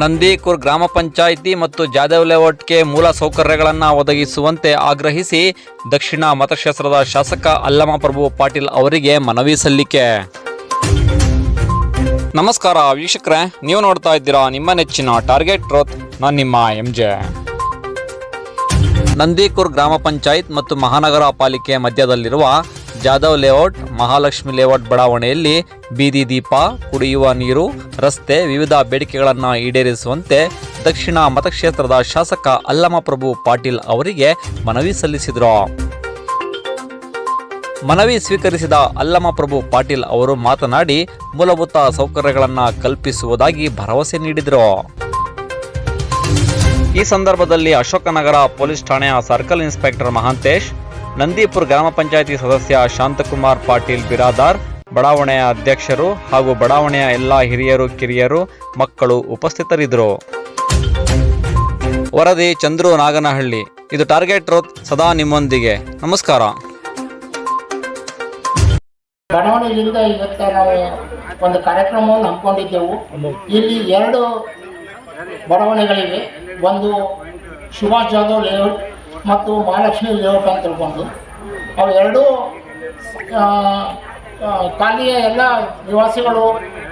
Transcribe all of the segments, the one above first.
ನಂದೀಕುರ್ ಗ್ರಾಮ ಪಂಚಾಯಿತಿ ಮತ್ತು ಜಾದವ್ ಲೇಔಟ್ಗೆ ಮೂಲ ಸೌಕರ್ಯಗಳನ್ನು ಒದಗಿಸುವಂತೆ ಆಗ್ರಹಿಸಿ ದಕ್ಷಿಣ ಮತಕ್ಷೇತ್ರದ ಶಾಸಕ ಅಲ್ಲಮ ಪ್ರಭು ಪಾಟೀಲ್ ಅವರಿಗೆ ಮನವಿ ಸಲ್ಲಿಕೆ. ನಮಸ್ಕಾರ ವೀಕ್ಷಕರೇ, ನೀವು ನೋಡ್ತಾ ಇದ್ದೀರಾ ನಿಮ್ಮ ನೆಚ್ಚಿನ ಟಾರ್ಗೆಟ್ ಟ್ರೋತ್, ನಾನು ನಿಮ್ಮ ಎಂ ಜೆ ನಂದಿಕೂರ್ ಗ್ರಾಮ ಪಂಚಾಯತ್ ಮತ್ತು ಮಹಾನಗರ ಪಾಲಿಕೆ ಮಧ್ಯದಲ್ಲಿರುವ ಜಾಧವ್ ಲೇಔಟ್, ಮಹಾಲಕ್ಷ್ಮಿ ಲೇಔಟ್ ಬಡಾವಣೆಯಲ್ಲಿ ಬೀದಿ ದೀಪ, ಕುಡಿಯುವ ನೀರು, ರಸ್ತೆ, ವಿವಿಧ ಬೇಡಿಕೆಗಳನ್ನು ಈಡೇರಿಸುವಂತೆ ದಕ್ಷಿಣ ಮತಕ್ಷೇತ್ರದ ಶಾಸಕ ಅಲ್ಲಮ ಪ್ರಭು ಪಾಟೀಲ್ ಅವರಿಗೆ ಮನವಿ ಸಲ್ಲಿಸಿದರು. ಮನವಿ ಸ್ವೀಕರಿಸಿದ ಅಲ್ಲಮ ಪ್ರಭು ಪಾಟೀಲ್ ಅವರು ಮಾತನಾಡಿ, ಮೂಲಭೂತ ಸೌಕರ್ಯಗಳನ್ನು ಕಲ್ಪಿಸುವುದಾಗಿ ಭರವಸೆ ನೀಡಿದರು. ಈ ಸಂದರ್ಭದಲ್ಲಿ ಅಶೋಕನಗರ ಪೊಲೀಸ್ ಠಾಣೆಯ ಸರ್ಕಲ್ ಇನ್ಸ್ಪೆಕ್ಟರ್ ಮಹಾಂತೇಶ್ ನಂದೀಪುರ ಗ್ರಾಮ ಪಂಚಾಯಿತಿ ಸದಸ್ಯ ಶಾಂತಕುಮಾರ್ ಪಾಟೀಲ್ ಬಿರಾದಾರ್, ಬಡಾವಣೆಯ ಅಧ್ಯಕ್ಷರು ಹಾಗೂ ಬಡಾವಣೆಯ ಎಲ್ಲ ಹಿರಿಯರು, ಕಿರಿಯರು, ಮಕ್ಕಳು ಉಪಸ್ಥಿತರಿದ್ದರು. ವರದಿ ಚಂದ್ರು ನಾಗನಹಳ್ಳಿ. ಇದು ಟಾರ್ಗೆಟ್ ರೋತ್ ಸದಾ ನಿಮ್ಮೊಂದಿಗೆ. ನಮಸ್ಕಾರ. ಬಡಾವಣೆಯಿಂದ ಇವತ್ತ ನಾವು ಒಂದು ಕಾರ್ಯಕ್ರಮವನ್ನು ಹಮ್ಮಿಕೊಂಡಿದ್ದೆವು. ಇಲ್ಲಿ ಎರಡು ಬಡಾವಣೆಗಳಿವೆ. ಒಂದು ಸುಭಾಷ್ ಜಾಧವ್ ಲೇಔಟ್ ಮತ್ತು ಮಹಾಲಕ್ಷ್ಮಿ ಲೇಔಟ್ ಅಂತ ತಿಳ್ಕೊಂಡು ಅವು ಎರಡೂ ಆ, ಆ, ಎಲ್ಲ ನಿವಾಸಿಗಳು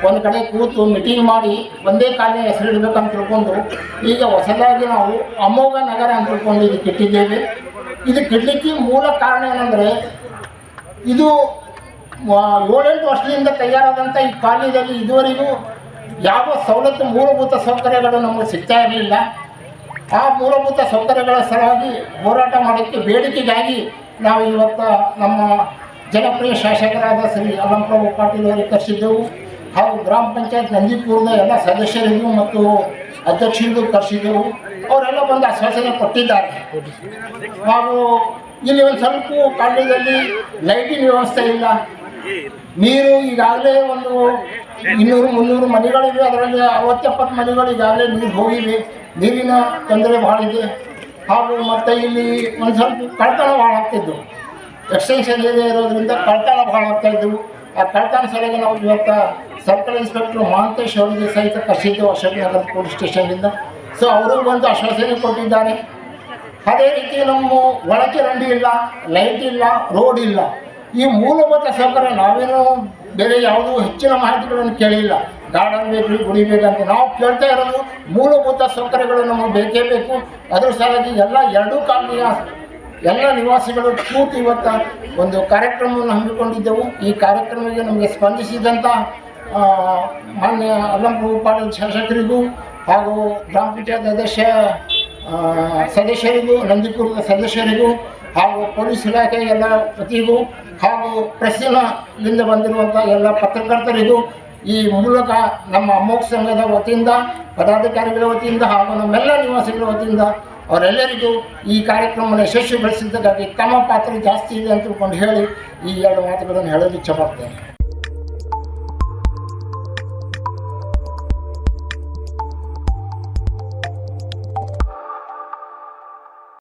ಒಂದು ಕಡೆ ಕೂತು ಮೀಟಿಂಗ್ ಮಾಡಿ ಒಂದೇ ಖಾಲಿಯ ಹೆಸರಿಡಬೇಕಂತ ತಿಳ್ಕೊಂಡು ಈಗ ಹೊಸದಾಗಿ ನಾವು ಅಮೋಘ ನಗರ ಅಂತ ತಿಳ್ಕೊಂಡು ಇದು ಕೆಟ್ಟಿದ್ದೇವೆ. ಇದು ಕೆಡ್ಲಿಕ್ಕೆ ಮೂಲ ಕಾರಣ ಏನಂದರೆ ಇದು ಏಳೆಂಟು ವರ್ಷದಿಂದ ತಯಾರಾದಂಥ ಈ ಕಾಲೇಜಲ್ಲಿ ಇದುವರೆಗೂ ಯಾವ ಸವಲತ್ತು ಮೂಲಭೂತ ಸೌಕರ್ಯಗಳು ನಮಗೆ ಸಿಗ್ತಾ ಇರಲಿಲ್ಲ. ಆ ಮೂಲಭೂತ ಸೌಕರ್ಯಗಳ ಸಲುವಾಗಿ ಹೋರಾಟ ಮಾಡೋಕ್ಕೆ ಬೇಡಿಕೆಗಾಗಿ ನಾವು ಇವತ್ತು ನಮ್ಮ ಜನಪ್ರಿಯ ಶಾಸಕರಾದ ಶ್ರೀ ಅಲಂಪ್ರಭು ಪಾಟೀಲ್ ಅವರಿಗೆ ಕರೆಸಿದ್ದೆವು. ಹಾಗೂ ಗ್ರಾಮ ಪಂಚಾಯತ್ ನಂದಿಪುರದ ಎಲ್ಲ ಸದಸ್ಯರಿಗೂ ಮತ್ತು ಅಧ್ಯಕ್ಷರಿಗೂ ಕರೆಸಿದ್ದೆವು. ಅವರೆಲ್ಲ ಬಂದು ಆಶ್ವಾಸನೆ ಕೊಟ್ಟಿದ್ದಾರೆ. ಹಾಗೂ ಇಲ್ಲಿ ಒಂದು ಸ್ವಲ್ಪ ಕಾಲದಲ್ಲಿ ಲೈಟಿನ ವ್ಯವಸ್ಥೆ ಇಲ್ಲ. ನೀರು ಈಗಾಗಲೇ ಒಂದು ಇನ್ನೂರು ಮುನ್ನೂರು ಮನೆಗಳಿವೆ. ಅದರಲ್ಲಿ ಅರವತ್ತೆಪ್ಪತ್ತು ಮನೆಗಳು ಈಗಾಗಲೇ ನೀರು ಹೋಗಿವೆ. ನೀರಿನ ತೊಂದರೆ ಭಾಳ ಇದೆ. ಹಾಗೂ ಮತ್ತು ಇಲ್ಲಿ ಒಂದು ಸ್ವಲ್ಪ ಕಳ್ತನ ಭಾಳ ಆಗ್ತಿದ್ದವು ಎಕ್ಸ್ಟೆನ್ಷನ್ ಏರಿಯಾ ಇರೋದ್ರಿಂದ ಕಳ್ತನ ಭಾಳ ಆಗ್ತಾ ಇದ್ದವು ಆ ಕಳ್ತನ ಸಲುವಾಗಿ ನಾವು ಇವತ್ತು ಸರ್ಕಲ್ ಇನ್ಸ್ಪೆಕ್ಟರ್ ಮಹಾಂತೇಶ್ ಅವರಿಗೆ ಸಹಿತ ಕರೆಸಿದ್ದೆವು ಅಶೋಕನಗರ ಪೊಲೀಸ್ ಸ್ಟೇಷನ್ನಿಂದ. ಸೊ ಅವರು ಒಂದು ಆಶ್ವಾಸನೆ ಕೊಟ್ಟಿದ್ದಾರೆ. ಅದೇ ರೀತಿ ನಮ್ಮ ಒಳಚರಂಡಿ ಇಲ್ಲ, ಲೈಟ್ ಇಲ್ಲ, ರೋಡ್ ಇಲ್ಲ. ಈ ಮೂಲಭೂತ ಸೌಕರ್ಯ ನಾವೇನು ಬೇರೆ ಯಾವುದೂ ಹೆಚ್ಚಿನ ಮಾಹಿತಿಗಳನ್ನು ಕೇಳಿಲ್ಲ. ಗಾರ್ಡನ್ ಬೇಕು, ಗುಡಿ ಬೇಕಂತ ನಾವು ಕೇಳ್ತಾ ಇರೋದು ಮೂಲಭೂತ ಸೌಕರ್ಯಗಳು ನಮಗೆ ಬೇಕೇ ಬೇಕು. ಅದರ ಸಲುವಾಗಿ ಎಲ್ಲ ಎರಡೂ ಕಾಲನಿಯ ಎಲ್ಲ ನಿವಾಸಿಗಳು ಕೂತು ಇವತ್ತು ಒಂದು ಕಾರ್ಯಕ್ರಮವನ್ನು ಹಮ್ಮಿಕೊಂಡಿದ್ದೆವು. ಈ ಕಾರ್ಯಕ್ರಮಕ್ಕೆ ನಮಗೆ ಸ್ಪಂದಿಸಿದಂಥ ಮಾನ್ಯ ಅಲಂಪು ಪಾಟೀಲ್ ಶಾಸಕರಿಗೂ ಹಾಗೂ ಗ್ರಾಮ ಪಂಚಾಯತ್ ಅಧ್ಯಕ್ಷ ಸದಸ್ಯರಿಗೂ, ನಂದಿಪುರದ ಸದಸ್ಯರಿಗೂ ಹಾಗೂ ಪೊಲೀಸ್ ಇಲಾಖೆ ಎಲ್ಲ ಪ್ರತಿಗೂ ಹಾಗೂ ಪ್ರೆಸ್ಸಿನಿಂದ ಬಂದಿರುವಂಥ ಎಲ್ಲ ಪತ್ರಕರ್ತರಿಗೂ ಈ ಮೂಲಕ ನಮ್ಮ ಅಮ್ಮೋಕ್ ಸಂಘದ ವತಿಯಿಂದ, ಪದಾಧಿಕಾರಿಗಳ ವತಿಯಿಂದ ಹಾಗೂ ನಮ್ಮೆಲ್ಲ ನಿವಾಸಿಗಳ ವತಿಯಿಂದ ಅವರೆಲ್ಲರಿಗೂ ಈ ಕಾರ್ಯಕ್ರಮವನ್ನು ಯಶಸ್ವಿಗೊಳಿಸಿದ್ದಕ್ಕಾಗಿ ತಮ್ಮ ಪಾತ್ರ ಜಾಸ್ತಿ ಇದೆ ಅಂತ ತಿಳ್ಕೊಂಡು ಹೇಳಿ ಈ ಎರಡು ಮಾತುಗಳನ್ನು ಹೇಳಲು ಇಚ್ಛಪಡ್ತೇನೆ